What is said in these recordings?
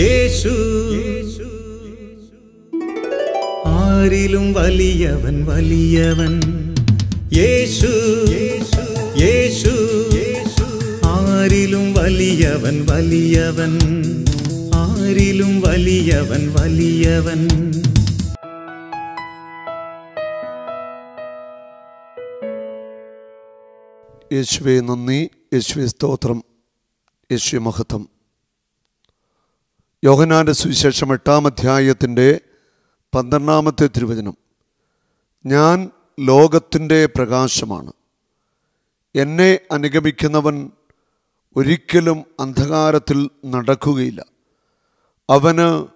യേശു. ആരിലും വലിയവൻ വലിയവൻ. യേശു യേശു. ആരിലും വലിയവൻ വലിയവൻ. ആരിലും വലിയവൻ വലിയവൻ. യേശുവെ നന്ദി. യേശുവെ സ്തോത്രം. യേശു മഹത്വം. യോഹനാന്റെ സുവിശേഷം എട്ടാം അധ്യായത്തിന്റെ പന്ത്രണ്ടാമത്തെ തിരുവചനം. ഞാൻ ലോകത്തിന്റെ പ്രകാശമാണ്. എന്നെ അനുഗമിക്കുന്നവൻ ഒരിക്കലും അന്ധകാരത്തിൽ നടക്കുകയില്ല. അവന്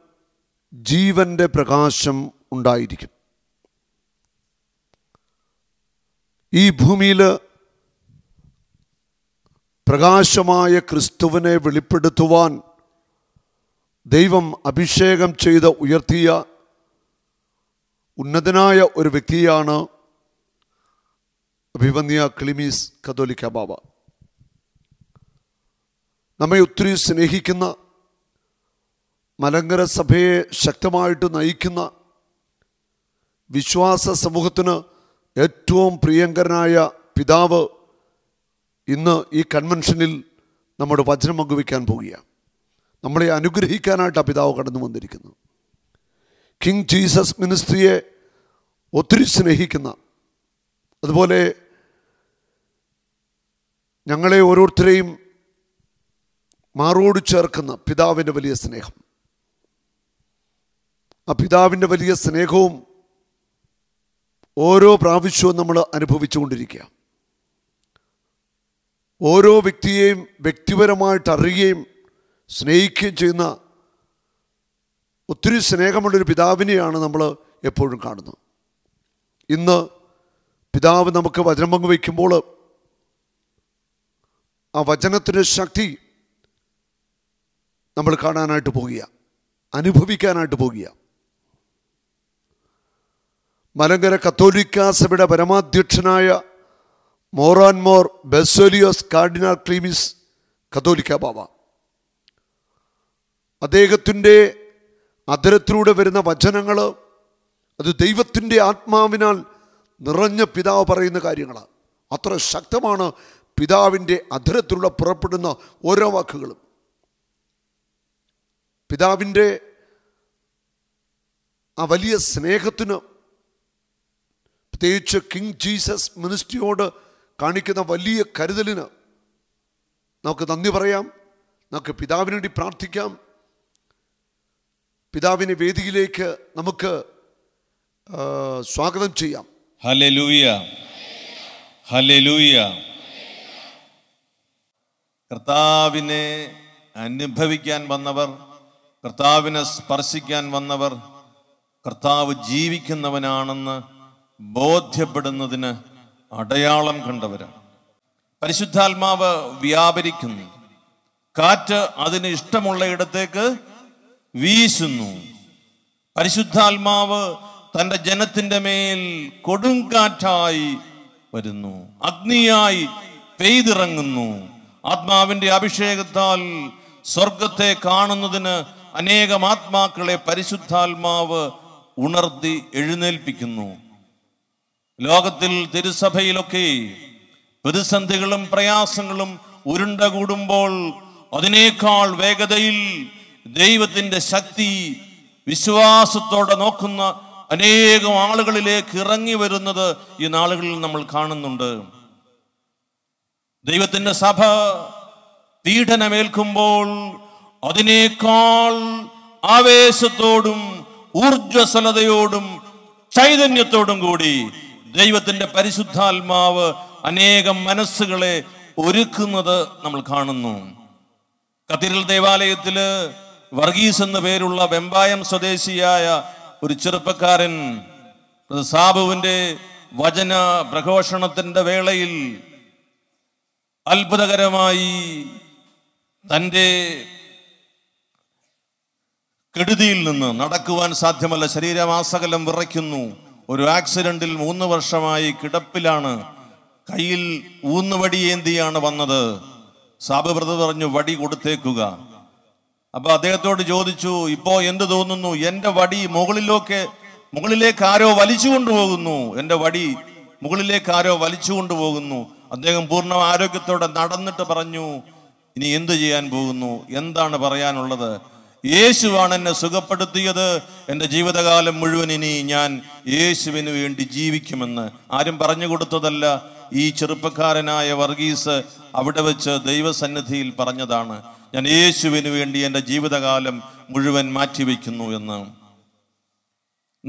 ജീവന്റെ പ്രകാശം ഉണ്ടായിരിക്കും. ഈ ഭൂമിയിൽ പ്രകാശമായ ക്രിസ്തുവിനെ വെളിപ്പെടുത്തുവാൻ ദൈവം അഭിഷേകം ചെയ്ത് ഉയർത്തിയ ഉന്നതനായ ഒരു വ്യക്തിയാണ് അഭിവന്യ ക്ലിമീസ് കതോലിക്ക ബാബ. നമ്മെ ഒത്തിരി സ്നേഹിക്കുന്ന മലങ്കര സഭയെ ശക്തമായിട്ട് നയിക്കുന്ന വിശ്വാസ സമൂഹത്തിന് ഏറ്റവും പ്രിയങ്കരനായ പിതാവ് ഇന്ന് ഈ കൺവെൻഷനിൽ നമ്മുടെ വചനം പങ്കുവയ്ക്കാൻ പോവുകയാണ്. നമ്മളെ അനുഗ്രഹിക്കാനായിട്ട് ആ പിതാവ് കടന്നു വന്നിരിക്കുന്നു കിങ് ജീസസ് മിനിസ്ട്രിയെ ഒത്തിരി സ്നേഹിക്കുന്ന അതുപോലെ ഞങ്ങളെ ഓരോരുത്തരെയും മാറോട് ചേർക്കുന്ന പിതാവിന്റെ വലിയ സ്നേഹം. ആ പിതാവിന്റെ വലിയ സ്നേഹവും ഓരോ പ്രാവശ്യവും നമ്മൾ അനുഭവിച്ചുകൊണ്ടിരിക്കുക ഓരോ വ്യക്തിയെയും വ്യക്തിപരമായിട്ട് അറിയുകയും സ്നേഹിക്കുകയും ചെയ്യുന്ന ഒത്തിരി സ്നേഹമുള്ളൊരു പിതാവിനെയാണ് നമ്മൾ എപ്പോഴും കാണുന്നത്. ഇന്ന് പിതാവ് നമുക്ക് വചനം പങ്കുവയ്ക്കുമ്പോൾ ആ വചനത്തിന്റെ ശക്തി നമ്മൾ കാണാനായിട്ട് പോകുക അനുഭവിക്കാനായിട്ട് പോകുക മലങ്കര കത്തോലിക്ക സഭയുടെ പരമാധ്യക്ഷനായ മോറാൻമോർ ബെസോലിയോസ് കാർഡിനാൾ ക്ലീമിസ് കത്തോലിക്ക ബാബ. അദ്ദേഹത്തിന്റെ അധരത്തിലൂടെ വരുന്ന വചനങ്ങൾ അത് ദൈവത്തിന്റെ ആത്മാവിനാൽ നിറഞ്ഞ പിതാവ് പറയുന്ന കാര്യങ്ങളാണ്. അത്ര ശക്തമാണ് പിതാവിന്റെ അധരത്തിലൂടെ പുറപ്പെടുന്ന ഓരോ വാക്കുകളും. പിതാവിന്റെ ആ വലിയ സ്നേഹത്തിന് പ്രത്യേകിച്ച് കിങ് ജീസസ് മിനിസ്ട്രിയോട് കാണിക്കുന്ന വലിയ കരുതലിന് നമുക്ക് നന്ദി പറയാം. നമുക്ക് പിതാവിന് വേണ്ടി പ്രാർത്ഥിക്കാം. പിതാവിനെ വേദിയിലേക്ക് നമുക്ക് സ്വാഗതം ചെയ്യാം. ഹല്ലേലൂയ. ഹല്ലേലൂയ. കർത്താവിനെ അനുഭവിക്കാൻ വന്നവർ കർത്താവിനെ സ്പർശിക്കാൻ വന്നവർ കർത്താവ് ജീവിക്കുന്നവനാണെന്ന് ബോധ്യപ്പെടുന്നതിന് അടയാളം കണ്ടവരാണ്. പരിശുദ്ധാത്മാവ് വ്യാപരിക്കുന്നു. കാറ്റ് അതിന് ഇഷ്ടമുള്ള ഇടത്തേക്ക് വീശുന്നു. പരിശുദ്ധാത്മാവ് തന്റെ ജനത്തിന്റെ മേൽ കൊടുങ്കാറ്റായി വരുന്നു. അഗ്നിയായി പെയ്തിറങ്ങുന്നു. ആത്മാവിന്റെ അഭിഷേകത്താൽ സ്വർഗത്തെ കാണുന്നതിന് അനേകം ആത്മാക്കളെ പരിശുദ്ധാത്മാവ് ഉണർത്തി എഴുന്നേൽപ്പിക്കുന്നു. ലോകത്തിൽ തിരുസഭയിലൊക്കെ പ്രതിസന്ധികളും പ്രയാസങ്ങളും ഉരുണ്ട കൂടുമ്പോൾ അതിനേക്കാൾ വേഗതയിൽ ദൈവത്തിന്റെ ശക്തി വിശ്വാസത്തോടെ നോക്കുന്ന അനേകം ആളുകളിലേക്ക് ഇറങ്ങി വരുന്നത് ഈ നാളുകളിൽ നമ്മൾ കാണുന്നുണ്ട്. ദൈവത്തിന്റെ സഭ പീഡനമേൽക്കുമ്പോൾ അതിനേക്കാൾ ആവേശത്തോടും ഊർജസ്വലതയോടും ചൈതന്യത്തോടും കൂടി ദൈവത്തിന്റെ പരിശുദ്ധാത്മാവ് അനേകം മനസ്സുകളെ ഒരുക്കുന്നത് നമ്മൾ കാണുന്നു. കത്തിരൽ ദേവാലയത്തിൽ വർഗീസ് എന്ന പേരുള്ള വെമ്പായം സ്വദേശിയായ ഒരു ചെറുപ്പക്കാരൻ സാബുവിന്റെ വചന പ്രഘോഷണത്തിന്റെ വേളയിൽ അത്ഭുതകരമായി തന്റെ കെടുതിയിൽ നിന്ന് നടക്കുവാൻ സാധ്യമല്ല. ശരീരമാസകലം വിറയ്ക്കുന്നു. ഒരു ആക്സിഡന്റിൽ മൂന്ന് വർഷമായി കിടപ്പിലാണ്. കയ്യിൽ ഊന്നുവടിയേന്തിയാണ് വന്നത്. സാബ് പറഞ്ഞു വടി കൊടുത്തേക്കുക. അപ്പൊ അദ്ദേഹത്തോട് ചോദിച്ചു ഇപ്പോ എന്ത് തോന്നുന്നു? എന്റെ വടി മുകളിലൊക്കെ മുകളിലേക്ക് ആരോ വലിച്ചു കൊണ്ടുപോകുന്നു. എന്റെ വടി മുകളിലേക്ക് ആരോ വലിച്ചു കൊണ്ടുപോകുന്നു. അദ്ദേഹം പൂർണ ആരോഗ്യത്തോടെ നടന്നിട്ട് പറഞ്ഞു ഇനി എന്ത് ചെയ്യാൻ പോകുന്നു? എന്താണ് പറയാനുള്ളത്? യേശുവാണ് എന്നെ സുഖപ്പെടുത്തിയത്. എന്റെ ജീവിതകാലം മുഴുവൻ ഇനി ഞാൻ യേശുവിന് വേണ്ടി ജീവിക്കുമെന്ന്. ആരും പറഞ്ഞു കൊടുത്തതല്ല. ഈ ചെറുപ്പക്കാരനായ വർഗീസ് അവിടെ വെച്ച് ദൈവസന്നിധിയിൽ പറഞ്ഞതാണ്. ഞാൻ യേശുവിന് വേണ്ടി എന്റെ ജീവിതകാലം മുഴുവൻ മാറ്റിവെക്കുന്നു എന്ന്.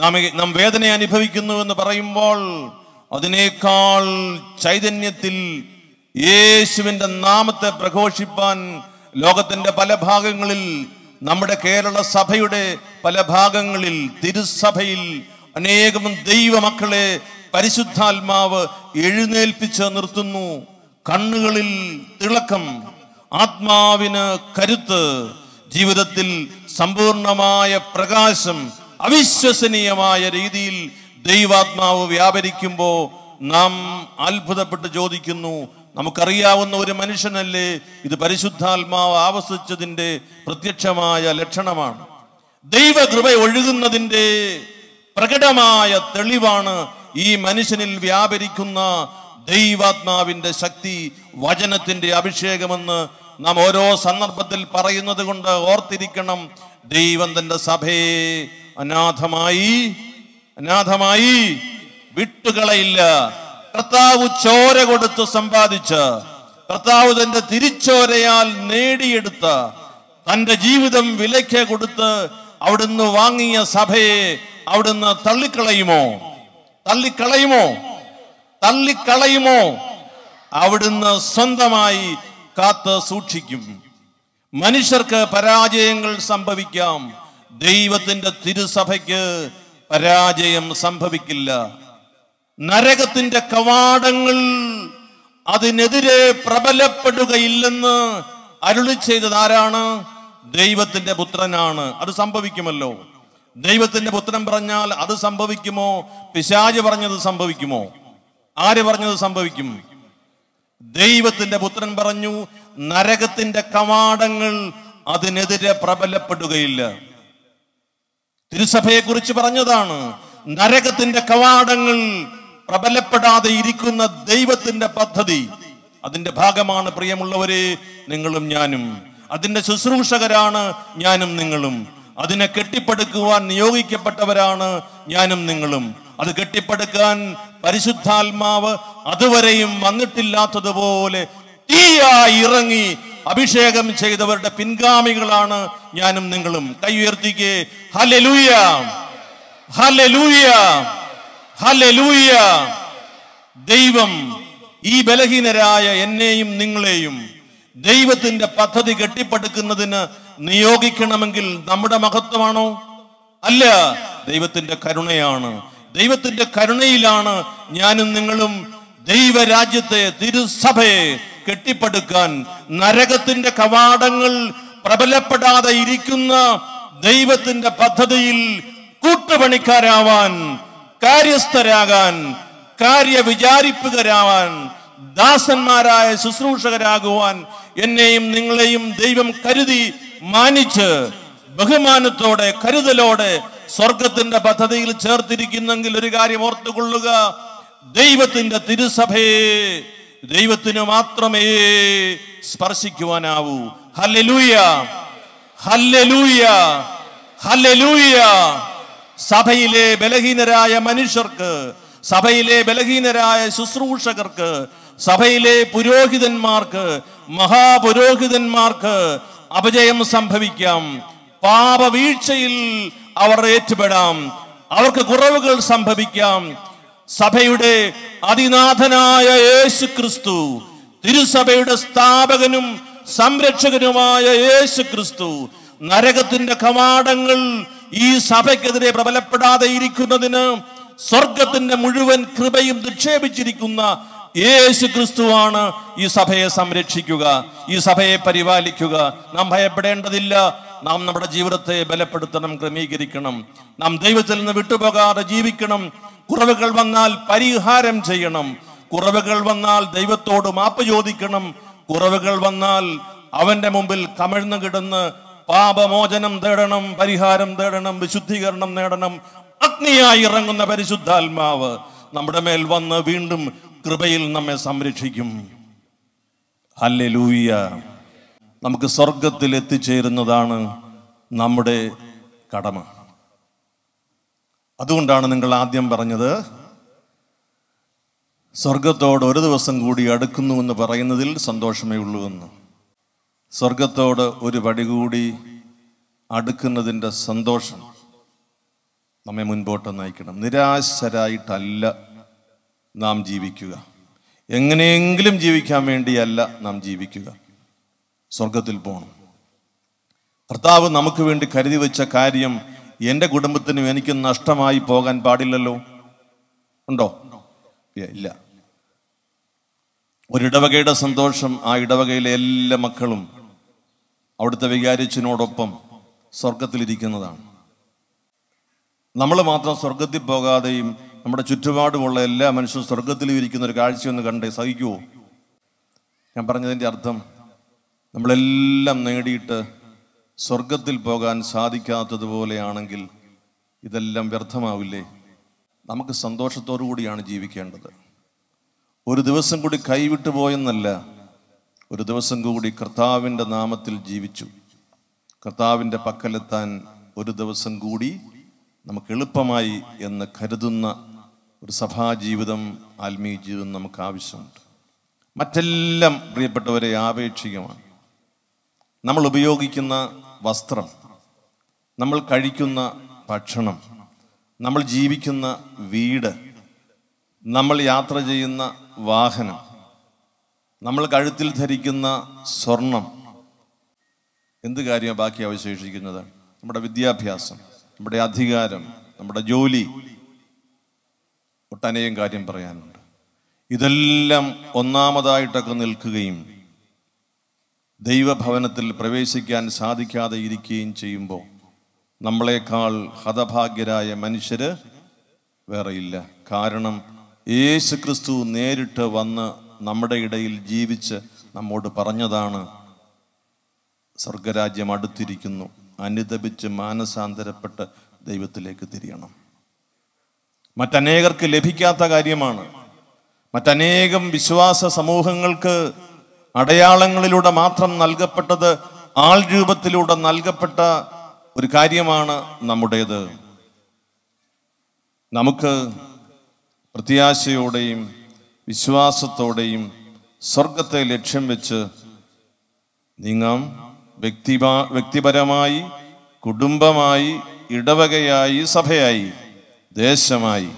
നാം നാം വേദന അനുഭവിക്കുന്നു എന്ന് പറയുമ്പോൾ അതിനേക്കാൾ ചൈതന്യത്തിൽ യേശുവിന്റെ നാമത്തെ പ്രഘോഷിപ്പാൻ ലോകത്തിന്റെ പല ഭാഗങ്ങളിൽ നമ്മുടെ കേരള സഭയുടെ പല ഭാഗങ്ങളിൽ തിരുസഭയിൽ അനേകം ദൈവമക്കളെ പരിശുദ്ധാത്മാവ് എഴുന്നേൽപ്പിച്ച് നിർത്തുന്നു. കണ്ണുകളിൽ തിളക്കം ആത്മാവിന് കരുത്ത് ജീവിതത്തിൽ സമ്പൂർണമായ പ്രകാശം അവിശ്വസനീയമായ രീതിയിൽ ദൈവാത്മാവ് വ്യാപരിക്കുമ്പോൾ നാം അത്ഭുതപ്പെട്ട് ചോദിക്കുന്നു നമുക്കറിയാവുന്ന ഒരു മനുഷ്യനല്ലേ? ഇത് പരിശുദ്ധാത്മാവ് ആവസിച്ചതിന്റെ പ്രത്യക്ഷമായ ലക്ഷണമാണ്. ദൈവകൃപ ഒഴുകുന്നതിന്റെ പ്രകടമായ തെളിവാണ് ഈ മനുഷ്യനിൽ വ്യാപരിക്കുന്ന ദൈവാത്മാവിന്റെ ശക്തി വചനത്തിന്റെ അഭിഷേകമെന്ന് നാം ഓരോ സന്ദർഭത്തിൽ പറയുന്നത് കൊണ്ട് ഓർത്തിരിക്കണം. ദൈവം തന്റെ സഭയെ അനാഥമായി അനാഥമായി വിട്ടുകളയില്ല. കർത്താവ് ചോര കൊടുത്ത് സമ്പാദിച്ച കർത്താവ് തന്റെ തിരിച്ചോരയാൽ നേടിയെടുത്ത തന്റെ ജീവിതം വിലയ്ക്ക് കൊടുത്ത് അവിടുന്ന് വാങ്ങിയ സഭയെ അവിടുന്ന് തള്ളിക്കളയുമോ? തള്ളിക്കളയുമോ? തള്ളിക്കളയുമോ? അവിടുന്ന് സ്വന്തമായി കാത്ത് സൂക്ഷിക്കും. മനുഷ്യർക്ക് പരാജയങ്ങൾ സംഭവിക്കാം. ദൈവത്തിന്റെ തിരുസഭയ്ക്ക് പരാജയം സംഭവിക്കില്ല. നരകത്തിന്റെ കവാടങ്ങൾ അതിനെതിരെ പ്രബലപ്പെടുകയില്ലെന്ന് അരുളി ചെയ്തത് ആരാണ്? ദൈവത്തിന്റെ പുത്രനാണ്. അത് സംഭവിക്കുമല്ലോ. ദൈവത്തിന്റെ പുത്രൻ പറഞ്ഞാൽ അത് സംഭവിക്കുമോ? പിശാജ് പറഞ്ഞത് സംഭവിക്കുമോ? ആര് പറഞ്ഞത് സംഭവിക്കും? ദൈവത്തിന്റെ പുത്രൻ പറഞ്ഞു നരകത്തിന്റെ കവാടങ്ങൾ അതിനെതിരെ പ്രബലപ്പെടുകയില്ല. തിരുസഭയെ കുറിച്ച് പറഞ്ഞതാണ് നരകത്തിന്റെ കവാടങ്ങൾ പ്രബലപ്പെടാതെ ഇരിക്കുന്ന ദൈവത്തിന്റെ പദ്ധതി. അതിന്റെ ഭാഗമാണ് പ്രിയമുള്ളവരെ നിങ്ങളും ഞാനും. അതിന്റെ ശുശ്രൂഷകരാണ് ഞാനും നിങ്ങളും. അതിനെ കെട്ടിപ്പടുക്കുവാൻ നിയോഗിക്കപ്പെട്ടവരാണ് ഞാനും നിങ്ങളും. അത് കെട്ടിപ്പടുക്കാൻ പരിശുദ്ധാത്മാവ് അതുവരെയും വന്നിട്ടില്ലാത്തതുപോലെ തീയായി ഇറങ്ങി അഭിഷേകം ചെയ്തവരുടെ പിൻഗാമികളാണ് ഞാനും നിങ്ങളും. കൈ ഉയർത്തിക്ക്. ഹലലൂയ ദൈവം ഈ ബലഹീനരായ എന്നെയും നിങ്ങളെയും ദൈവത്തിന്റെ പദ്ധതി കെട്ടിപ്പടുക്കുന്നതിന് നിയോഗിക്കണമെങ്കിൽ നമ്മുടെ മഹത്വമാണോ? അല്ല ദൈവത്തിന്റെ കരുണയാണ്. ദൈവത്തിന്റെ കരുണയിലാണ് ഞാനും നിങ്ങളും ദൈവരാജ്യത്തെ തിരുസഭയെ കെട്ടിപ്പടുക്കാൻ നരകത്തിന്റെ കവാടങ്ങൾ പ്രബലപ്പെടാതെ ഇരിക്കുന്ന ദൈവത്തിന്റെ പദ്ധതിയിൽ കൂട്ടുപണിക്കാരാവാൻ കാര്യസ്ഥരാകാൻ കാര്യവിചാരിപ്പുകരാവാൻ ദാസന്മാരായ ശുശ്രൂഷകരാകുവാൻ എന്നെയും നിങ്ങളെയും ദൈവം കരുതി മാനിച്ച് ബഹുമാനത്തോടെ കരുതലോടെ സ്വർഗത്തിന്റെ പദ്ധതിയിൽ ചേർത്തിരിക്കുന്നെങ്കിൽ ഒരു കാര്യം ഓർത്തുകൊള്ളുക. ദൈവത്തിന്റെ തിരുസഭയെ ദൈവത്തിന് മാത്രമേ സ്പർശിക്കുവാനാവൂ. ഹല്ലേലൂയ. സഭയിലെ ബലഹീനരായ മനുഷ്യർക്ക് സഭയിലെ ബലഹീനരായ ശുശ്രൂഷകർക്ക് സഭയിലെ പുരോഹിതന്മാർക്ക് മഹാപുരോഹിതന്മാർക്ക് അപജയം സംഭവിക്കാം. പാപവീഴ്ചയിൽ അവർ ഏറ്റുപെടാം. അവർക്ക് കുറവുകൾ സംഭവിക്കാം. സഭയുടെ അതിനാഥനായ യേശു ക്രിസ്തു തിരുസഭയുടെ സ്ഥാപകനും സംരക്ഷകനുമായ യേശു ക്രിസ്തു നരകത്തിന്റെ കവാടങ്ങൾ ഈ സഭയ്ക്കെതിരെ പ്രബലപ്പെടാതെ ഇരിക്കുന്നതിന് സ്വർഗത്തിന്റെ മുഴുവൻ കൃപയും നിക്ഷേപിച്ചിരിക്കുന്ന യേശു ക്രിസ്തുവാണ് ഈ സഭയെ സംരക്ഷിക്കുക ഈ സഭയെ പരിപാലിക്കുക. നാം ഭയപ്പെടേണ്ടതില്ല. നാം നമ്മുടെ ജീവിതത്തെ ബലപ്പെടുത്തണം ക്രമീകരിക്കണം. നാം ദൈവത്തിൽ നിന്ന് വിട്ടുപോകാതെ ജീവിക്കണം. കുറവുകൾ വന്നാൽ പരിഹാരം ചെയ്യണം. കുറവുകൾ വന്നാൽ ദൈവത്തോട് മാപ്പ് ചോദിക്കണം. കുറവുകൾ വന്നാൽ അവന്റെ മുമ്പിൽ കമിഴ്ന്നു കിടന്ന് പാപമോചനം തേടണം പരിഹാരം തേടണം വിശുദ്ധീകരണം നേടണം. അഗ്നിയായി ഇറങ്ങുന്ന പരിശുദ്ധാത്മാവ് നമ്മുടെ മേൽ വന്ന് വീണ്ടും കൃപയിൽ നമ്മെ സംരക്ഷിക്കും. ഹല്ലേലൂയ നമുക്ക് സ്വർഗത്തിൽ എത്തിച്ചേരുന്നതാണ് നമ്മുടെ കടമ. അതുകൊണ്ടാണ് നിങ്ങൾ ആദ്യം പറഞ്ഞത് സ്വർഗത്തോട് ഒരു ദിവസം കൂടി അടുക്കുന്നു എന്ന് പറയുന്നതിൽ സന്തോഷമേ ഉള്ളൂ എന്ന്. സ്വർഗത്തോട് ഒരു പടി കൂടി അടുക്കുന്നതിന്റെ സന്തോഷം നമ്മെ മുൻപോട്ട് നയിക്കണം. നിരാശരായിട്ടല്ല നാം ജീവിക്കുക. എങ്ങനെയെങ്കിലും ജീവിക്കാൻ വേണ്ടിയല്ല നാം ജീവിക്കുക. സ്വർഗത്തിൽ പോകണം കർത്താവ് നമുക്ക് വേണ്ടി കരുതി വെച്ച കാര്യം എന്റെ കുടുംബത്തിനും എനിക്ക് നഷ്ടമായി പോകാൻ പാടില്ലല്ലോ? ഉണ്ടോ? ഇല്ല. ഒരിടവകയുടെ സന്തോഷം ആ ഇടവകയിലെ എല്ലാ മക്കളും അവിടുത്തെ വികാരിച്ചിനോടൊപ്പം സ്വർഗത്തിലിരിക്കുന്നതാണ് നമ്മൾ മാത്രം സ്വർഗത്തിൽ പോകാതെയും നമ്മുടെ ചുറ്റുപാടുമുള്ള എല്ലാ മനുഷ്യരും സ്വർഗത്തിലും ഇരിക്കുന്ന ഒരു കാഴ്ചയൊന്ന് കണ്ടേ സഹിക്കുമോ ഞാൻ പറഞ്ഞതിന്റെ അർത്ഥം നമ്മളെല്ലാം നേടിയിട്ട് സ്വർഗത്തിൽ പോകാൻ സാധിക്കാത്തതുപോലെയാണെങ്കിൽ ഇതെല്ലാം വ്യർത്ഥമാവില്ലേ? നമുക്ക് സന്തോഷത്തോടു കൂടിയാണ് ജീവിക്കേണ്ടത്. ഒരു ദിവസം കൂടി കൈവിട്ടു പോയെന്നല്ല ഒരു ദിവസം കൂടി കർത്താവിന്റെ നാമത്തിൽ ജീവിച്ചു. കർത്താവിന്റെ പക്കലെത്താൻ ഒരു ദിവസം കൂടി നമുക്ക് എളുപ്പമായി എന്ന് കരുതുന്ന ഒരു സഭാജീവിതം ആത്മീയ ജീവിതം നമുക്ക് ആവശ്യമുണ്ട്. മറ്റെല്ലാം പ്രിയപ്പെട്ടവരെ ആപേക്ഷികമാണ്. നമ്മൾ ഉപയോഗിക്കുന്ന വസ്ത്രം നമ്മൾ കഴിക്കുന്ന ഭക്ഷണം നമ്മൾ ജീവിക്കുന്ന വീട് നമ്മൾ യാത്ര ചെയ്യുന്ന വാഹനം നമ്മൾ കഴുത്തിൽ ധരിക്കുന്ന സ്വർണം എന്ത് കാര്യമാണ് ബാക്കി അവശേഷിക്കുന്നത്? നമ്മുടെ വിദ്യാഭ്യാസം നമ്മുടെ അധികാരം നമ്മുടെ ജോലി. ഒട്ടനേകം കാര്യം പറയാനുണ്ട്. ഇതെല്ലാം ഒന്നാമതായിട്ടൊക്കെ നിൽക്കുകയും ദൈവഭവനത്തിൽ പ്രവേശിക്കാൻ സാധിക്കാതെ ഇരിക്കുകയും ചെയ്യുമ്പോൾ നമ്മളെക്കാൾ ഹതഭാഗ്യരായ മനുഷ്യർ വേറെയില്ല കാരണം യേശു ക്രിസ്തു നേരിട്ട് വന്ന് നമ്മുടെ ഇടയിൽ ജീവിച്ച് നമ്മോട് പറഞ്ഞതാണ് സ്വർഗരാജ്യം അടുത്തിരിക്കുന്നു അനുദപിച്ച് മാനസാന്തരപ്പെട്ട് ദൈവത്തിലേക്ക് തിരിയണം. മറ്റനേകർക്ക് ലഭിക്കാത്ത കാര്യമാണ്. മറ്റനേകം വിശ്വാസ സമൂഹങ്ങൾക്ക് അടയാളങ്ങളിലൂടെ മാത്രം നൽകപ്പെട്ടത് ആൾ രൂപത്തിലൂടെ നൽകപ്പെട്ട ഒരു കാര്യമാണ് നമ്മുടേത്. നമുക്ക് പ്രത്യാശയോടെയും വിശ്വാസത്തോടെയും സ്വർഗത്തെ ലക്ഷ്യം വെച്ച് നീങ്ങാം. വ്യക്തിപ വ്യക്തിപരമായി കുടുംബമായി ഇടവകയായി സഭയായി ദേശമായി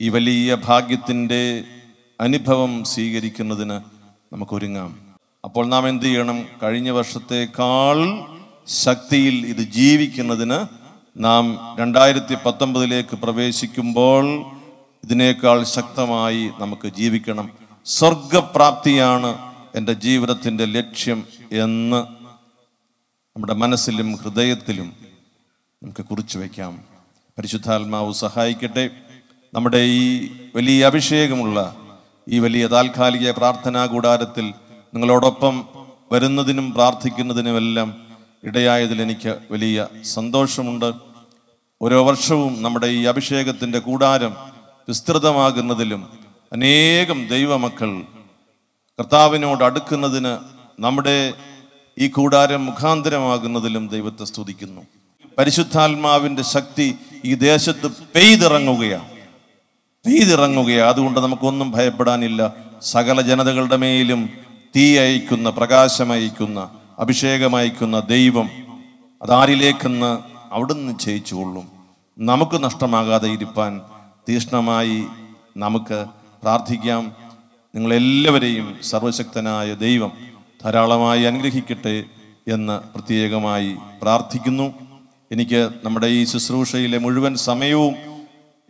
ഈ വലിയ ഭാഗ്യത്തിന്റെ അനുഭവം സ്വീകരിക്കുന്നതിന് നമുക്കൊരുങ്ങാം. അപ്പോൾ നാം എന്ത് ചെയ്യണം? കഴിഞ്ഞ വർഷത്തേക്കാൾ ശക്തിയിൽ ഇത് ജീവിക്കുന്നതിന് നാം രണ്ടായിരത്തി പത്തൊമ്പതിലേക്ക് പ്രവേശിക്കുമ്പോൾ ഇതിനേക്കാൾ ശക്തമായി നമുക്ക് ജീവിക്കണം. സ്വർഗപ്രാപ്തിയാണ് എന്റെ ജീവിതത്തിന്റെ ലക്ഷ്യം എന്ന് നമ്മുടെ മനസ്സിലും ഹൃദയത്തിലും നമുക്ക് കുറിച്ചു വയ്ക്കാം. പരിശുദ്ധാത്മാവ് സഹായിക്കട്ടെ. നമ്മുടെ ഈ വലിയ അഭിഷേകമുള്ള ഈ വലിയ താൽക്കാലിക പ്രാർത്ഥനാ കൂടാരത്തിൽ നിങ്ങളോടൊപ്പം വരുന്നതിനും പ്രാർത്ഥിക്കുന്നതിനുമെല്ലാം ഇടയായതിൽ എനിക്ക് വലിയ സന്തോഷമുണ്ട്. ഓരോ വർഷവും നമ്മുടെ ഈ അഭിഷേകത്തിന്റെ കൂടാരം വിസ്തൃതമാകുന്നതിലും അനേകം ദൈവമക്കൾ കർത്താവിനോട് അടുക്കുന്നതിന് നമ്മുടെ ഈ കൂടാരം മുഖാന്തരമാകുന്നതിലും ദൈവത്തെ സ്തുതിക്കുന്നു. പരിശുദ്ധാത്മാവിന്റെ ശക്തി ഈ ദേശത്ത് പെയ്തിറങ്ങുകയാണ്. പെയ്തിറങ്ങുകയാണ് അതുകൊണ്ട് നമുക്കൊന്നും ഭയപ്പെടാനില്ല. സകല ജനതകളുടെ മേലും തീ അയക്കുന്ന പ്രകാശമയക്കുന്ന അഭിഷേകമയക്കുന്ന ദൈവം അതാരിലേക്കെന്ന് അവിടുന്ന് ചെയ്യിച്ചുകൊള്ളും നമുക്ക് നഷ്ടമാകാതെ ഇരിപ്പാൻ തീഷ്ണമായി നമുക്ക് പ്രാർത്ഥിക്കാം. നിങ്ങളെല്ലാവരെയും സർവശക്തനായ ദൈവം ധാരാളമായി അനുഗ്രഹിക്കട്ടെ എന്ന് പ്രത്യേകമായി പ്രാർത്ഥിക്കുന്നു. എനിക്ക് നമ്മുടെ ഈ ശുശ്രൂഷയിലെ മുഴുവൻ സമയവും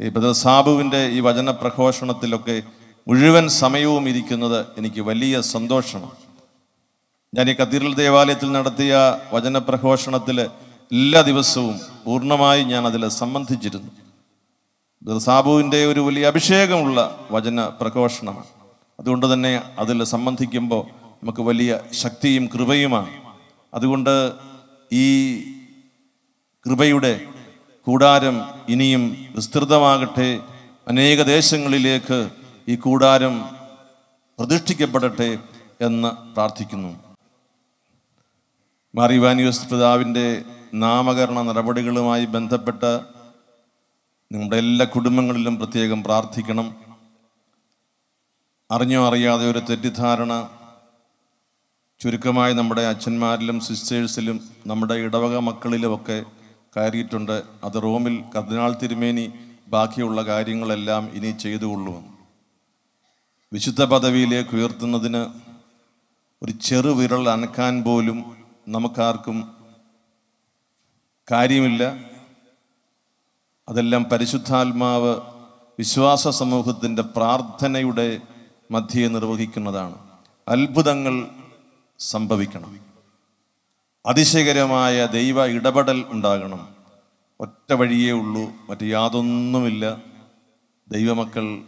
ഈ സാബുവിന്റെ ഈ വചന പ്രഘോഷണത്തിലൊക്കെ മുഴുവൻ സമയവും ഇരിക്കുന്നത് എനിക്ക് വലിയ സന്തോഷമാണ്. ഞാൻ ഈ കത്തീഡ്രൽ ദേവാലയത്തിൽ നടത്തിയ വചന പ്രഘോഷണത്തിൽ എല്ലാ ദിവസവും പൂർണമായി ഞാൻ അതിൽ സംബന്ധിച്ചിരുന്നു. സാബുവിന്റെ ഒരു വലിയ അഭിഷേകമുള്ള വചന പ്രഘോഷണമാണ് അതുകൊണ്ട് തന്നെ അതിൽ സംബന്ധിക്കുമ്പോൾ നമുക്ക് വലിയ ശക്തിയും കൃപയുമാണ്. അതുകൊണ്ട് ഈ കൃപയുടെ കൂടാരം ഇനിയും വിസ്തൃതമാകട്ടെ. അനേക ദേശങ്ങളിലേക്ക് ഈ കൂടാരം പ്രതിഷ്ഠിക്കപ്പെടട്ടെ എന്ന് പ്രാർത്ഥിക്കുന്നു. മാറിവാനിയോസ് പിതാവിന്റെ നാമകരണ നടപടികളുമായി ബന്ധപ്പെട്ട നിങ്ങളുടെ എല്ലാ കുടുംബങ്ങളിലും പ്രത്യേകം പ്രാർത്ഥിക്കണം. അറിഞ്ഞോ അറിയാതെ ഒരു തെറ്റിദ്ധാരണ ചുരുക്കമായി നമ്മുടെ അച്ഛന്മാരിലും സിസ്റ്റേഴ്സിലും നമ്മുടെ ഇടവക മക്കളിലുമൊക്കെ കയറിയിട്ടുണ്ട്. അത് റോമിൽ കർദിനാൾ തിരുമേനി ബാക്കിയുള്ള കാര്യങ്ങളെല്ലാം ഇനി ചെയ്തുകൊള്ളൂ. വിശുദ്ധ പദവിയിലേക്ക് ഉയർത്തുന്നതിന് ഒരു ചെറു വിരൽ അനക്കാൻ പോലും നമുക്കാർക്കും കാര്യമില്ല. അതെല്ലാം പരിശുദ്ധാത്മാവ് വിശ്വാസ സമൂഹത്തിന്റെ പ്രാർത്ഥനയുടെ മധ്യേ നിർവഹിക്കുന്നതാണ്. അത്ഭുതങ്ങൾ സംഭവിക്കണം. അതിശയകരമായ ദൈവ ഇടപെടൽ ഉണ്ടാകണം. ഒറ്റ വഴിയേ ഉള്ളൂ. മറ്റു യാതൊന്നുമില്ല. ദൈവമക്കൾ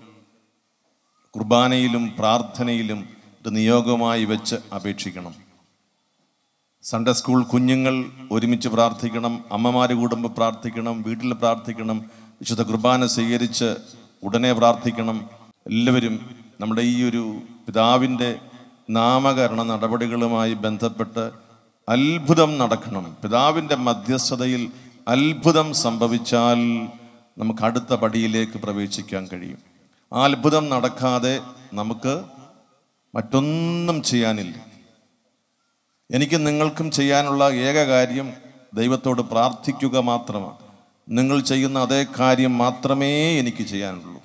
കുർബാനയിലും പ്രാർത്ഥനയിലും ഒരു നിയോഗമായി വെച്ച് അപേക്ഷിക്കണം. സൺഡേ സ്കൂൾ കുഞ്ഞുങ്ങൾ ഒരുമിച്ച് പ്രാർത്ഥിക്കണം. അമ്മമാർ കൂടുമ്പോൾ പ്രാർത്ഥിക്കണം. വീട്ടിൽ പ്രാർത്ഥിക്കണം. വിശുദ്ധ കുർബാന സ്വീകരിച്ച് ഉടനെ പ്രാർത്ഥിക്കണം. എല്ലാവരും നമ്മുടെ ഈ ഒരു പിതാവിന്റെ നാമകരണ നടപടികളുമായി ബന്ധപ്പെട്ട് അത്ഭുതം നടക്കണം. പിതാവിന്റെ മധ്യസ്ഥതയിൽ അത്ഭുതം സംഭവിച്ചാൽ നമുക്ക് അടുത്ത പടിയിലേക്ക് പ്രവേശിക്കാൻ കഴിയും. ആ അത്ഭുതം നടക്കാതെ നമുക്ക് മറ്റൊന്നും ചെയ്യാനില്ല. എനിക്ക് നിങ്ങൾക്കും ചെയ്യാനുള്ള ഏക കാര്യം ദൈവത്തോട് പ്രാർത്ഥിക്കുക മാത്രമാണ്. നിങ്ങൾ ചെയ്യുന്ന അതേ കാര്യം മാത്രമേ എനിക്ക് ചെയ്യാനുള്ളൂ.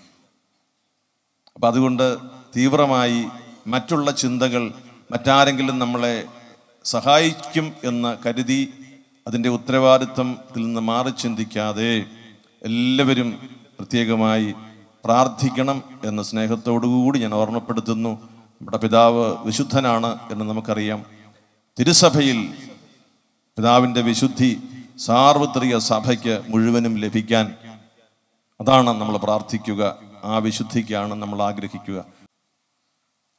അപ്പം അതുകൊണ്ട് തീവ്രമായി മറ്റുള്ള ചിന്തകൾ മറ്റാരെങ്കിലും നമ്മളെ സഹായിക്കും എന്ന് കരുതി അതിന്റെ ഉത്തരവാദിത്വത്തിൽ നിന്ന് മാറി ചിന്തിക്കാതെ എല്ലാവരും പ്രത്യേകമായി പ്രാർത്ഥിക്കണം എന്ന സ്നേഹത്തോടുകൂടി ഞാൻ ഓർമ്മപ്പെടുത്തുന്നു. നമ്മുടെ പിതാവ് വിശുദ്ധനാണ് എന്ന് നമുക്കറിയാം. തിരുസഭയിൽ പിതാവിന്റെ വിശുദ്ധി സാർവത്രിക സഭയ്ക്ക് മുഴുവനും ലഭിക്കാൻ അതാണ് നമ്മൾ പ്രാർത്ഥിക്കുക. ആ വിശുദ്ധിക്കാണ് നമ്മൾ ആഗ്രഹിക്കുക.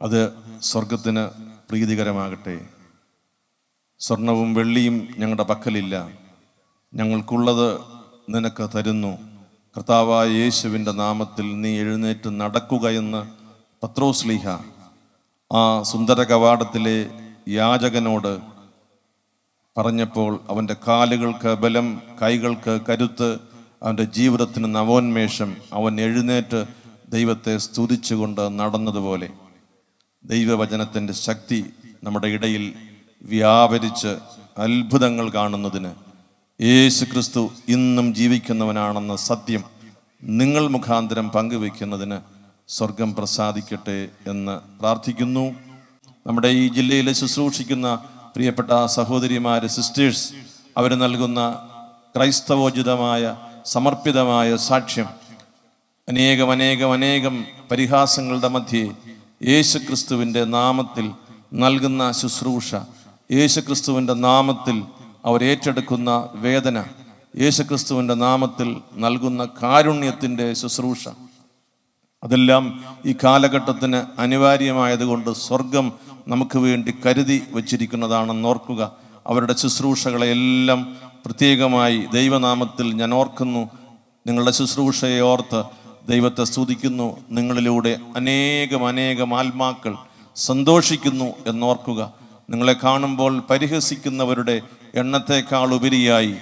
അത് സ്വർഗത്തിന് പ്രീതികരമാകട്ടെ. സ്വർണവും വെള്ളിയും ഞങ്ങളുടെ പക്കലില്ല. ഞങ്ങൾക്കുള്ളത് നിനക്ക് തരുന്നു. കർത്താവായ യേശുവിന്റെ നാമത്തിൽ നീ എഴുന്നേറ്റ് നടക്കുക എന്ന് പത്രോസ്ലീഹ ആ സുന്ദര കവാടത്തിലെ യാചകനോട് പറഞ്ഞപ്പോൾ അവന്റെ കാലുകൾക്ക് ബലം കൈകൾക്ക് കരുത്ത് അവന്റെ ജീവിതത്തിന് നവോന്മേഷം അവൻ എഴുന്നേറ്റ് ദൈവത്തെ സ്തുതിച്ചുകൊണ്ട് നടന്നതുപോലെ. ദൈവവചനത്തിന്റെ ശക്തി നമ്മുടെ ഇടയിൽ വ്യാപരിച്ച് അത്ഭുതങ്ങൾ കാണുന്നതിന് യേശു ക്രിസ്തു ഇന്നും ജീവിക്കുന്നവനാണെന്ന സത്യം നിങ്ങൾ മുഖാന്തരം പങ്കുവെക്കുന്നതിന് സ്വർഗം പ്രസാദിക്കട്ടെ എന്ന് പ്രാർത്ഥിക്കുന്നു. നമ്മുടെ ഈ ജില്ലയിൽ ശുശ്രൂഷിക്കുന്ന പ്രിയപ്പെട്ട സഹോദരിമാർ സിസ്റ്റേഴ്സ് അവർ നൽകുന്ന ക്രൈസ്തവോചിതമായ സമർപ്പിതമായ സാക്ഷ്യം അനേകം അനേകം അനേകം പരിഹാസങ്ങളുടെ മധ്യേ യേശുക്രിസ്തുവിന്റെ നാമത്തിൽ നൽകുന്ന ശുശ്രൂഷ യേശുക്രിസ്തുവിന്റെ നാമത്തിൽ അവർ ഏറ്റെടുക്കുന്ന വേദന യേശുക്രിസ്തുവിന്റെ നാമത്തിൽ നൽകുന്ന കാരുണ്യത്തിന്റെ ശുശ്രൂഷ. അതെല്ലാം ഈ കാലഘട്ടത്തിന് അനിവാര്യമായതുകൊണ്ട് സ്വർഗം നമുക്ക് വേണ്ടി കരുതി വച്ചിരിക്കുന്നതാണെന്ന് ഓർക്കുക. അവരുടെ ശുശ്രൂഷകളെല്ലാം പ്രത്യേകമായി ദൈവനാമത്തിൽ ഞാൻ ഓർക്കുന്നു. നിങ്ങളുടെ ശുശ്രൂഷയെ ഓർത്ത് ദൈവത്തെ സ്തുതിക്കുന്നു. നിങ്ങളിലൂടെ അനേകം അനേകം ആത്മാക്കൾ സന്തോഷിക്കുന്നു എന്നോർക്കുക നിങ്ങളെ കാണുമ്പോൾ പരിഹസിക്കുന്നവരുടെ എണ്ണത്തെക്കാൾ ഉപരിയായി.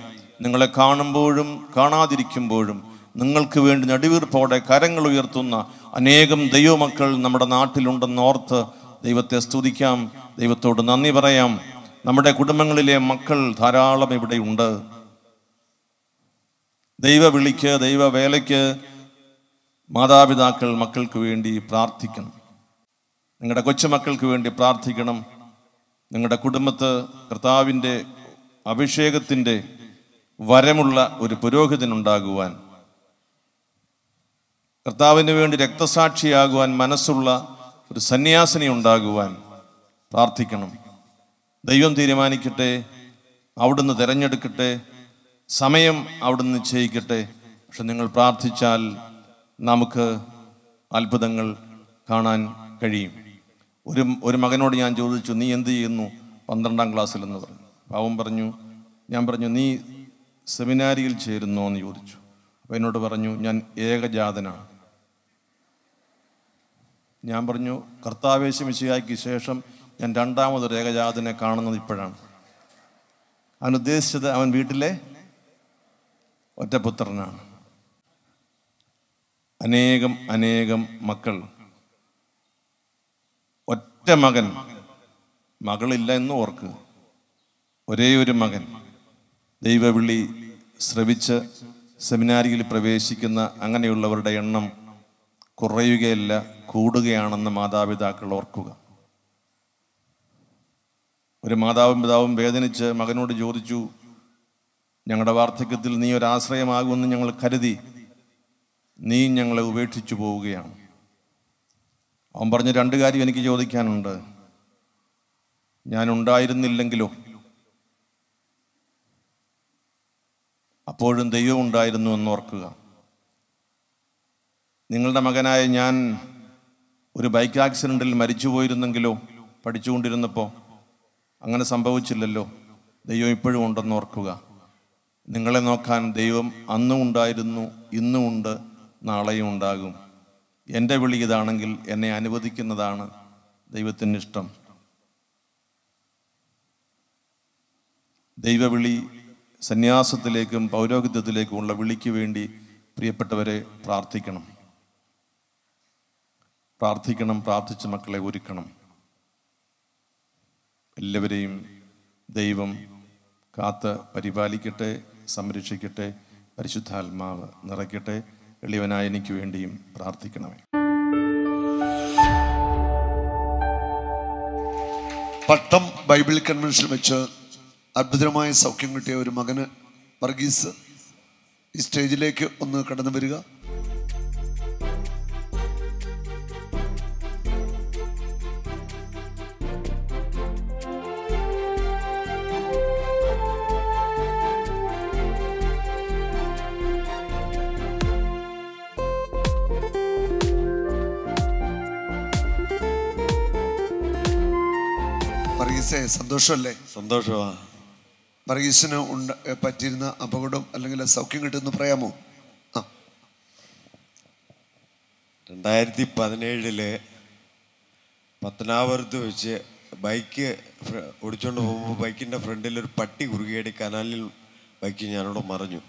നിങ്ങളെ കാണുമ്പോഴും കാണാതിരിക്കുമ്പോഴും നിങ്ങൾക്ക് വേണ്ടി നടുവീർപ്പോടെ കരങ്ങൾ ഉയർത്തുന്ന അനേകം ദൈവമക്കൾ നമ്മുടെ നാട്ടിലുണ്ടെന്ന് ഓർത്ത് ദൈവത്തെ സ്തുതിക്കാം. ദൈവത്തോട് നന്ദി പറയാം. നമ്മുടെ കുടുംബങ്ങളിലെ മക്കൾ ധാരാളം ഇവിടെയുണ്ട് ദൈവ വിളിക്ക് ദൈവ വേലയ്ക്ക് മാതാപിതാക്കൾ മക്കൾക്ക് വേണ്ടി പ്രാർത്ഥിക്കണം. നിങ്ങളുടെ കൊച്ചുമക്കൾക്ക് വേണ്ടി പ്രാർത്ഥിക്കണം. നിങ്ങളുടെ കുടുംബത്ത് കർത്താവിന്റെ അഭിഷേകത്തിന്റെ വരമുള്ള ഒരു പുരോഹിതനുണ്ടാകുവാൻ കർത്താവിന് വേണ്ടി രക്തസാക്ഷിയാകുവാൻ മനസ്സുള്ള ഒരു സന്യാസിനി ഉണ്ടാകുവാൻ പ്രാർത്ഥിക്കണം. ദൈവം തീരുമാനിക്കട്ടെ അവിടുന്ന് തിരഞ്ഞെടുക്കട്ടെ സമയം അവിടുന്ന് നിശ്ചയിക്കട്ടെ. പക്ഷെ നിങ്ങൾ പ്രാർത്ഥിച്ചാൽ നമുക്ക് അത്ഭുതങ്ങൾ കാണാൻ കഴിയും. ഒരു ഒരു മകനോട് ഞാൻ ചോദിച്ചു നീ എന്ത് ചെയ്യുന്നു? പന്ത്രണ്ടാം ക്ലാസ്സിൽ എന്ന് പറഞ്ഞു. പാവം പറഞ്ഞു ഞാൻ പറഞ്ഞു നീ സെമിനാരിയിൽ ചേരുന്നോ? എന്ന് ചോദിച്ചു. അപ്പോൾ എന്നോട് പറഞ്ഞു ഞാൻ ഏകജാതനാണ്. ഞാൻ പറഞ്ഞു കർത്താവേശമിശയാക്കി ശേഷം ഞാൻ രണ്ടാമതൊരു ഏകജാതനെ കാണുന്നത് ഇപ്പോഴാണ്. അവൻ ഉദ്ദേശിച്ചത് അവൻ വീട്ടിലെ ഒറ്റപുത്രനാണ് അനേകം അനേകം മക്കൾ ഒറ്റ മകൻ. മകളില്ല എന്ന് ഓർക്ക്. ഒരേ ഒരു മകൻ. ദൈവവിളി ശ്രവിച്ച് സെമിനാരിയിൽ പ്രവേശിക്കുന്ന അങ്ങനെയുള്ളവരുടെ എണ്ണം കുറയുകയല്ല കൂടുകയാണെന്ന് മാതാപിതാക്കൾ ഓർക്കുക. ഒരു മാതാവും പിതാവും വേദനിച്ച് മകനോട് ചോദിച്ചു ഞങ്ങളുടെ വാർദ്ധക്യത്തിൽ നീ ഒരു ആശ്രയമാകുമെന്ന് ഞങ്ങൾ കരുതി. നീ ഞങ്ങളെ ഉപേക്ഷിച്ചു പോവുകയാണ്. അവൻ പറഞ്ഞ രണ്ട് കാര്യം എനിക്ക് ചോദിക്കാനുണ്ട്. ഞാൻ ഉണ്ടായിരുന്നില്ലെങ്കിലോ അപ്പോഴും ദൈവം ഉണ്ടായിരുന്നു എന്ന് ഓർക്കുക. നിങ്ങളുടെ മകനായ ഞാൻ ഒരു ബൈക്ക് ആക്സിഡന്റിൽ മരിച്ചു പോയിരുന്നെങ്കിലോ പഠിച്ചുകൊണ്ടിരുന്നപ്പോൾ അങ്ങനെ സംഭവിച്ചില്ലല്ലോ. ദൈവം ഇപ്പോഴും ഉണ്ടെന്ന് ഓർക്കുക. നിങ്ങളെ നോക്കാൻ ദൈവം അന്നും ഉണ്ടായിരുന്നു ഇന്നും ഉണ്ട് നാളെയും ഉണ്ടാകും. എന്റെ വിളി ഇതാണെങ്കിൽ എന്നെ അനുവദിക്കുന്നതാണ് ദൈവത്തിന്റെ ഇഷ്ടം. ദൈവവിളി സന്യാസത്തിലേക്കും പൗരോഹിത്യത്തിലേക്കുമുള്ള വിളിക്ക് വേണ്ടി പ്രിയപ്പെട്ടവരെ പ്രാർത്ഥിക്കണം. പ്രാർത്ഥിക്കണം പ്രാർത്ഥിച്ച് മക്കളെ ഒരുക്കണം. എല്ലാവരെയും ദൈവം കാത്ത് പരിപാലിക്കട്ടെ സംരക്ഷിക്കട്ടെ പരിശുദ്ധാത്മാവ് നിറയ്ക്കട്ടെ. എളിയവനായ എനിക്ക് വേണ്ടിയും പ്രാർത്ഥിക്കണമേ. പട്ടം ബൈബിൾ കൺവെൻഷൻ വെച്ച് അത്ഭുതമായ സൗഖ്യം കിട്ടിയ ഒരു മകന് വർഗീസ് ഈ സ്റ്റേജിലേക്ക് ഒന്ന് കടന്നു വരിക. വർഗീസേ സന്തോഷമല്ലേ? സന്തോഷമാ വർഗീസിന് ഉണ്ട് പറ്റിയിരുന്ന അപകടം അല്ലെങ്കിൽ സൗഖ്യം കിട്ടുമെന്ന് പറയാമോ? ആ. രണ്ടായിരത്തി പതിനേഴിൽ പത്തനാപുരത്ത് വെച്ച് ബൈക്ക് ഓടിച്ചുകൊണ്ട് പോകുമ്പോൾ ബൈക്കിന്റെ ഫ്രണ്ടിൽ ഒരു പട്ടി കുറുകിയടി കനാലിൽ ബൈക്ക് ഞാനവിടെ മറിഞ്ഞു.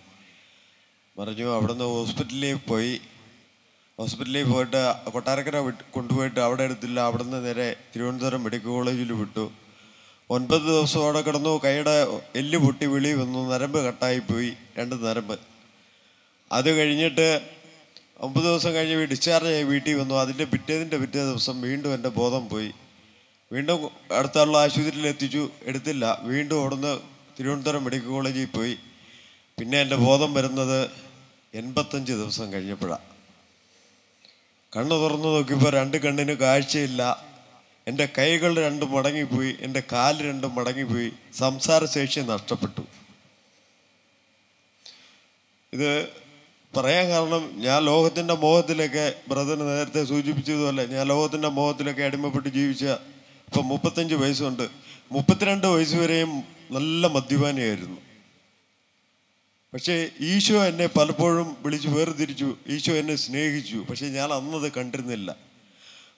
മറിഞ്ഞു അവിടുന്ന് ഹോസ്പിറ്റലിൽ പോയി. ഹോസ്പിറ്റലിൽ പോയിട്ട് കൊട്ടാരക്കര വിട്ട് കൊണ്ടുപോയിട്ട് അവിടെ എടുത്തില്ല. അവിടെ നിന്ന് നേരെ തിരുവനന്തപുരം മെഡിക്കൽ കോളേജിൽ വിട്ടു. ഒൻപത് ദിവസം അവിടെ കിടന്നു കൈയുടെ എല്ല് പൊട്ടി വിളി വന്നു നരമ്പ് കട്ടായി പോയി രണ്ട് നരമ്പ്. അത് കഴിഞ്ഞിട്ട് ഒമ്പത് ദിവസം കഴിഞ്ഞ് ഡിസ്ചാർജ് ആയി വീട്ടിൽ വന്നു. അതിന്റെ പിറ്റേതിന്റെ പിറ്റേ ദിവസം വീണ്ടും എന്റെ ബോധം പോയി. വീണ്ടും അടുത്തുള്ള ആശുപത്രിയിൽ എത്തിച്ചു. എടുത്തില്ല. വീണ്ടും അവിടുന്ന് തിരുവനന്തപുരം മെഡിക്കൽ കോളേജിൽ പോയി. പിന്നെ എന്റെ ബോധം വരുന്നത് എൺപത്തഞ്ച് ദിവസം കഴിഞ്ഞപ്പോഴാണ് കണ്ണ് തുറന്നു നോക്കിയപ്പോൾ രണ്ട് കണ്ണിന് കാഴ്ചയില്ല. എന്റെ കൈകൾ രണ്ടും മടങ്ങിപ്പോയി എന്റെ കാൽ രണ്ടും മടങ്ങിപ്പോയി സംസാരശേഷി നഷ്ടപ്പെട്ടു. ഇത് പറയാൻ കാരണം ഞാൻ ലോകത്തിന്റെ മോഹത്തിലൊക്കെ ബ്രദറിന് നേരത്തെ സൂചിപ്പിച്ചതുപോലെ ഞാൻ ലോകത്തിന്റെ മോഹത്തിലൊക്കെ അടിമപ്പെട്ട് ജീവിച്ച ഇപ്പം മുപ്പത്തഞ്ച് വയസ്സുണ്ട്. മുപ്പത്തിരണ്ട് വയസ്സ് വരെയും നല്ല മദ്യപാനിയായിരുന്നു. പക്ഷേ ഈശോ എന്നെ പലപ്പോഴും വിളിച്ച് വേർതിരിച്ചു ഈശോ എന്നെ സ്നേഹിച്ചു. പക്ഷേ ഞാൻ അന്നത് കണ്ടിരുന്നില്ല.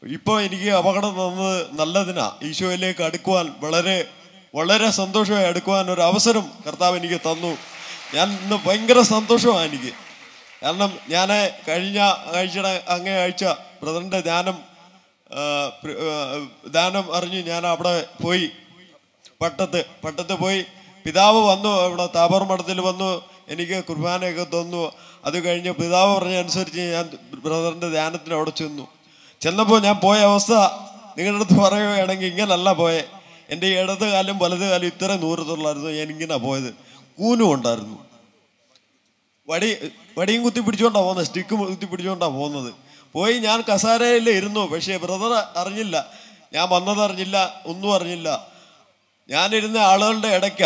ഇപ്പോൾ എനിക്ക് അപകടം തന്നത് നല്ലതിനാ. ഈശോയിലേക്ക് അടുക്കുവാൻ വളരെ വളരെ സന്തോഷമായി അടുക്കുവാൻ ഒരു അവസരം കർത്താവ് എനിക്ക് തന്നു. ഞാൻ ഇന്ന് ഭയങ്കര സന്തോഷമാണ് എനിക്ക്. കാരണം ഞാൻ കഴിഞ്ഞ ആഴ്ചയുടെ അങ്ങേ ആഴ്ച ബ്രദറിന്റെ ധ്യാനം ധ്യാനം അറിഞ്ഞ് ഞാൻ അവിടെ പോയി. പട്ടത്ത് പട്ടത്ത് പോയി. പിതാവ് വന്നു അവിടെ താപർ മഠത്തിൽ വന്നു എനിക്ക് കുർബാനയൊക്കെ തന്നു. അത് കഴിഞ്ഞ് പിതാവ് പറഞ്ഞ അനുസരിച്ച് ഞാൻ ബ്രദറിന്റെ ധ്യാനത്തിന് അവിടെ ചെന്നു. ചെന്നപ്പോൾ ഞാൻ പോയ അവസ്ഥ നിങ്ങളുടെ അടുത്ത് പറയുകയാണെങ്കിൽ ഇങ്ങനല്ല പോയെ. എന്റെ ഇടത് കാലും വലത് കാലും ഇത്ര ദൂരത്തുള്ളായിരുന്നു. ഞാൻ ഇങ്ങനെ പോയത്. കൂനും ഉണ്ടായിരുന്നു. വടി വടിയും കുത്തി പിടിച്ചുകൊണ്ടാണ് പോകുന്നത്. സ്റ്റിക്കും കുത്തി പിടിച്ചുകൊണ്ടാണ് പോകുന്നത്. പോയി ഞാൻ കസാരയിൽ ഇരുന്നു. പക്ഷേ ബ്രദർ അറിഞ്ഞില്ല. ഞാൻ വന്നതറിഞ്ഞില്ല ഒന്നും അറിഞ്ഞില്ല. ഞാനിരുന്ന ആളുകളുടെ ഇടയ്ക്ക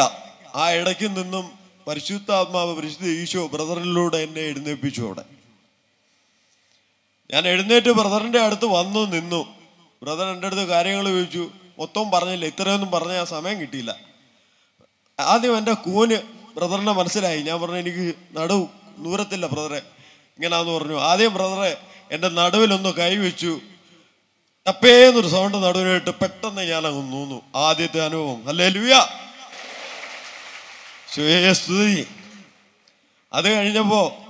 ആ ഇടയ്ക്ക് നിന്നും പരിശുദ്ധാത്മാവ് പരിശുദ്ധ ഈശോ ബ്രദറിലൂടെ എന്നെ എഴുന്നേൽപ്പിച്ചു അവിടെ. ഞാൻ എഴുന്നേറ്റ് ബ്രദറിന്റെ അടുത്ത് വന്നു നിന്നു. ബ്രദർ എന്റെ അടുത്ത് കാര്യങ്ങൾ ചോദിച്ചു. മൊത്തം പറഞ്ഞില്ല. ഇത്രയൊന്നും പറഞ്ഞ ആ സമയം കിട്ടിയില്ല. ആദ്യം എന്റെ കൂന് ബ്രദറിനെ മനസ്സിലായി. ഞാൻ പറഞ്ഞു എനിക്ക് നടു ദൂരത്തില്ല ബ്രദറെ. ഇങ്ങനാന്ന് പറഞ്ഞു. ആദ്യം ബ്രദറെ എന്റെ നടുവിലൊന്ന് കൈവച്ചു ടപ്പേന്നൊരു സൗണ്ട് നടുവിനായിട്ട് പെട്ടെന്ന് ഞാൻ അങ്ങ് നൂന്നു. ആദ്യത്തെ അനുഭവം. അല്ലേ ലുയ സ്തുതി. അത് കഴിഞ്ഞപ്പോ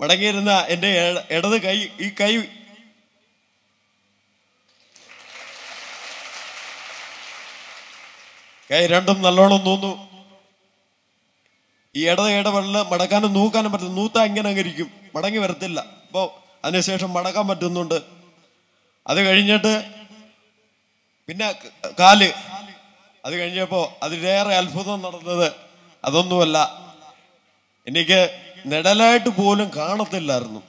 മടങ്ങിയിരുന്ന എന്റെ ഇട- ഇടത് കൈ ഈ കൈ. കൈ രണ്ടും നല്ലോണം നൂന്നു ഈ ഇടത് ഇടവെള്ളം മടക്കാനും നൂക്കാനും പറ്റും നൂത്താ ഇങ്ങനെ അങ്ങ് ഇരിക്കും. മടങ്ങി വരത്തില്ല. അപ്പോൾ അതിനുശേഷം മടക്കാൻ പറ്റുന്നുണ്ട്. അത് കഴിഞ്ഞിട്ട് പിന്നെ കാൽ. അത് കഴിഞ്ഞപ്പോൾ അതിലേറെ അത്ഭുതം നടന്നത് അതൊന്നുമല്ല. എനിക്ക് നിഴലായിട്ട് പോലും കാണത്തില്ലായിരുന്നു.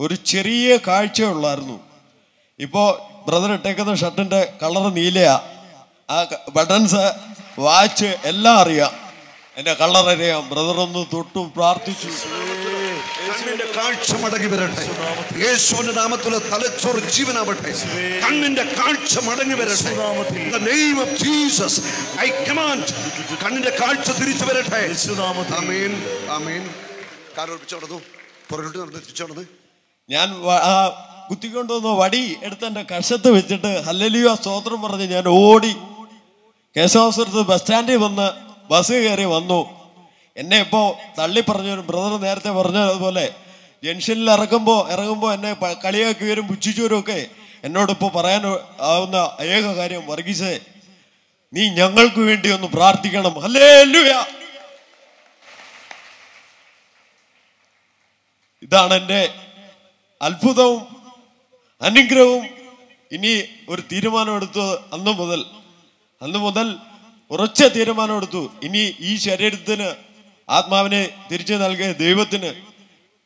ഒരു ചെറിയ കാഴ്ച ഉള്ളായിരുന്നു ഇപ്പോൾ ബ്രദർ ഇട്ടേക്കുന്ന ഷർട്ടിന്റെ കളർ നീലയാ. ആ ബട്ടൺസ് വാച്ച് എല്ലാം അറിയാം. എന്റെ കളർ അറിയാം ബ്രദർ ഒന്ന് തൊട്ടു പ്രാർത്ഥിച്ചു. കാഴ്ച മടങ്ങി വരട്ടെ. യേശുവിന്റെ നാമത്തിലെ തലച്ചോറ് ജീവനാവട്ടെ. കണ്ണിന്റെ കാഴ്ച മടങ്ങി വരട്ടെ. Of Jesus, I command കണ്ണിന്റെ കാഴ്ച തിരിച്ചു വരട്ടെ. ആമേൻ ആമേൻ. ഞാൻ ആ കുത്തിക്കൊണ്ടുവന്ന വടി എടുത്ത് എന്റെ കഷത്ത് വെച്ചിട്ട് ഹല്ലലിയോ സ്തോത്രം പറഞ്ഞ് ഞാൻ ഓടി കേശവാസുരത്ത് ബസ് സ്റ്റാൻഡിൽ വന്ന് ബസ് കയറി വന്നു. എന്നെ ഇപ്പോൾ തള്ളി പറഞ്ഞു ബ്രദർ നേരത്തെ പറഞ്ഞതുപോലെ ജംഗ്ഷനിൽ ഇറങ്ങുമ്പോൾ ഇറങ്ങുമ്പോൾ എന്നെ പ- കളിയാക്കി വരും പുച്ഛിച്ചവരും ഒക്കെ എന്നോട് ഇപ്പോൾ പറയാൻ ആവുന്ന ഏക കാര്യം വർഗീസേ നീ ഞങ്ങൾക്ക് വേണ്ടി ഒന്ന് പ്രാർത്ഥിക്കണം. അല്ലേ ഇതാണ് എന്റെ അത്ഭുതവും അനുഗ്രഹവും. ഇനി ഒരു തീരുമാനമെടുത്തു അന്ന് മുതൽ. അന്ന് മുതൽ ഉറച്ച തീരുമാനമെടുത്തു. ഇനി ഈ ശരീരത്തിന് ആത്മാവിനെ തിരിച്ചു നൽകിയ ദൈവത്തിന്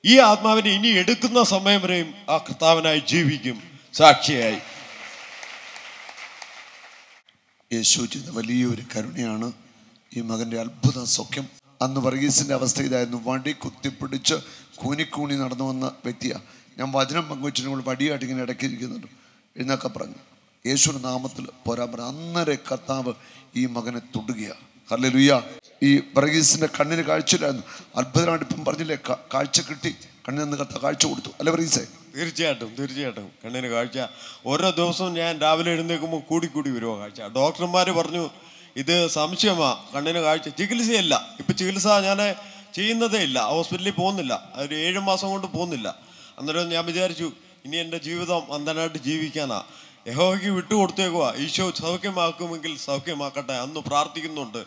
ഈ ആത്മാവിനെ ഇനി എടുക്കുന്ന സമയം വരെയും ആ കർത്താവിനായി ജീവിക്കും. സാക്ഷിയായി. യേശു ചെയ്ത വലിയൊരു കരുണയാണ് ഈ മകന്റെ അത്ഭുത സൗഖ്യം. അന്ന് വർഗീസിന്റെ അവസ്ഥ ഇതായിരുന്നു വടി കുത്തിപ്പിടിച്ച് കൂനിക്കൂണി നടന്നു വന്ന വ്യക്തിയാണ് ഞാൻ വചനം പങ്കുവച്ചിട്ട് വടിയായിട്ട് ഇങ്ങനെ ഇടയ്ക്കിരിക്കുന്നുണ്ട്. എഴുന്നൊക്കെ പറഞ്ഞു. യേശുവിന്റെ നാമത്തിൽ പോരാൻ പറഞ്ഞു. അന്നേരെ കർത്താവ് ഈ മകനെ തൊടുകയാ ഹല്ലേലൂയ. ഈ വർഗീസിന്റെ കണ്ണിന് കാഴ്ചയിലായിരുന്നു അത്ഭുതമായിട്ട് ഇപ്പം പറഞ്ഞില്ലേ കാഴ്ച കിട്ടി. കണ്ണിന് കത്ത കാഴ്ച കൊടുത്തു. അല്ലെ വർഗീസേ തീർച്ചയായിട്ടും തീർച്ചയായിട്ടും. കണ്ണിന് കാഴ്ച. ഓരോ ദിവസവും ഞാൻ രാവിലെ എഴുന്നേൽക്കുമ്പോൾ കൂടി കൂടി വരുമോ കാഴ്ച. ഡോക്ടർമാർ പറഞ്ഞു ഇത് സംശയമാണ് കണ്ണിന് കാഴ്ച. ചികിത്സയല്ല. ഇപ്പം ചികിത്സ ഞാൻ ചെയ്യുന്നതേ ഇല്ല. ഹോസ്പിറ്റലിൽ പോകുന്നില്ല. ഒരു ഏഴ് മാസം കൊണ്ട് പോകുന്നില്ല. അന്നേരം ഞാൻ വിചാരിച്ചു ഇനി എന്റെ ജീവിതം അന്ധനായിട്ട് ജീവിക്കാനാ. യഹോയ്ക്ക് വിട്ടുകൊടുത്തേക്കുവാ. ഈശോ സൗഖ്യമാക്കുമെങ്കിൽ സൗഖ്യമാക്കട്ടെ അന്ന് പ്രാർത്ഥിക്കുന്നുണ്ട്.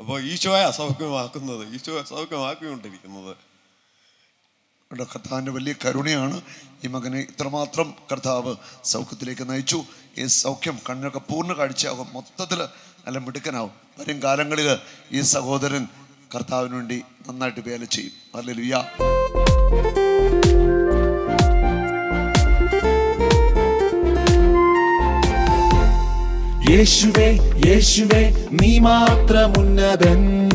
അപ്പോൾ ഈശോയാ സൗഖ്യമാക്കുന്നത്. ഈശോ സൗഖ്യമാക്കിക്കൊണ്ടിരിക്കുന്നത്. കർത്താവിന്റെ വലിയ കരുണയാണ് ഈ മകനെ ഇത്രമാത്രം കർത്താവ് സൗഖ്യത്തിലേക്ക് നയിച്ചു. ഈ സൗഖ്യം കണ്ണിനൊക്കെ പൂർണ കാഴ്ചയാകും. മൊത്തത്തിൽ നല്ല മിടുക്കനാവും. വരും കാലങ്ങളിൽ ഈ സഹോദരൻ കർത്താവിന് വേണ്ടി നന്നായിട്ട് വേല ചെയ്യും. അല്ലെ യേശുവേ യേശുവേ നീ മാത്രം ഉന്നതൻ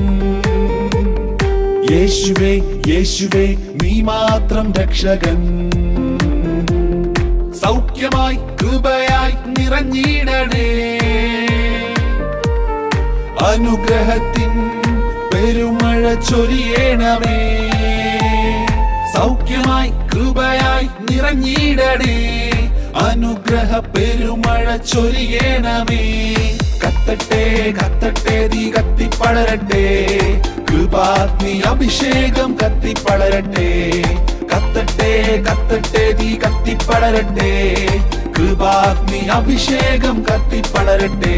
യേശുവേ യേശുവേ നീ മാത്രം രക്ഷകൻ. സൗഖ്യമായി കൃപയായി നിറഞ്ഞിടണേ. അനുഗ്രഹത്തിൻ പെരുമഴ ചൊരിയണമേ. സൗഖ്യമായി കൃപയായി നിറഞ്ഞിടണേ. അനുഗ്രഹ പെരുമഴ ചൊരിയണമേ. കത്തട്ടെ കത്തട്ടെ തീ കത്തിപ്പളരട്ടെ കൃപാഗ്നി അഭിഷേകം കത്തിപ്പളരട്ടെ കത്തട്ടെ കത്തട്ടെ തീ കത്തിപ്പളരട്ടെ കൃപാഗ്നി അഭിഷേകം കത്തിപ്പടരട്ടെ.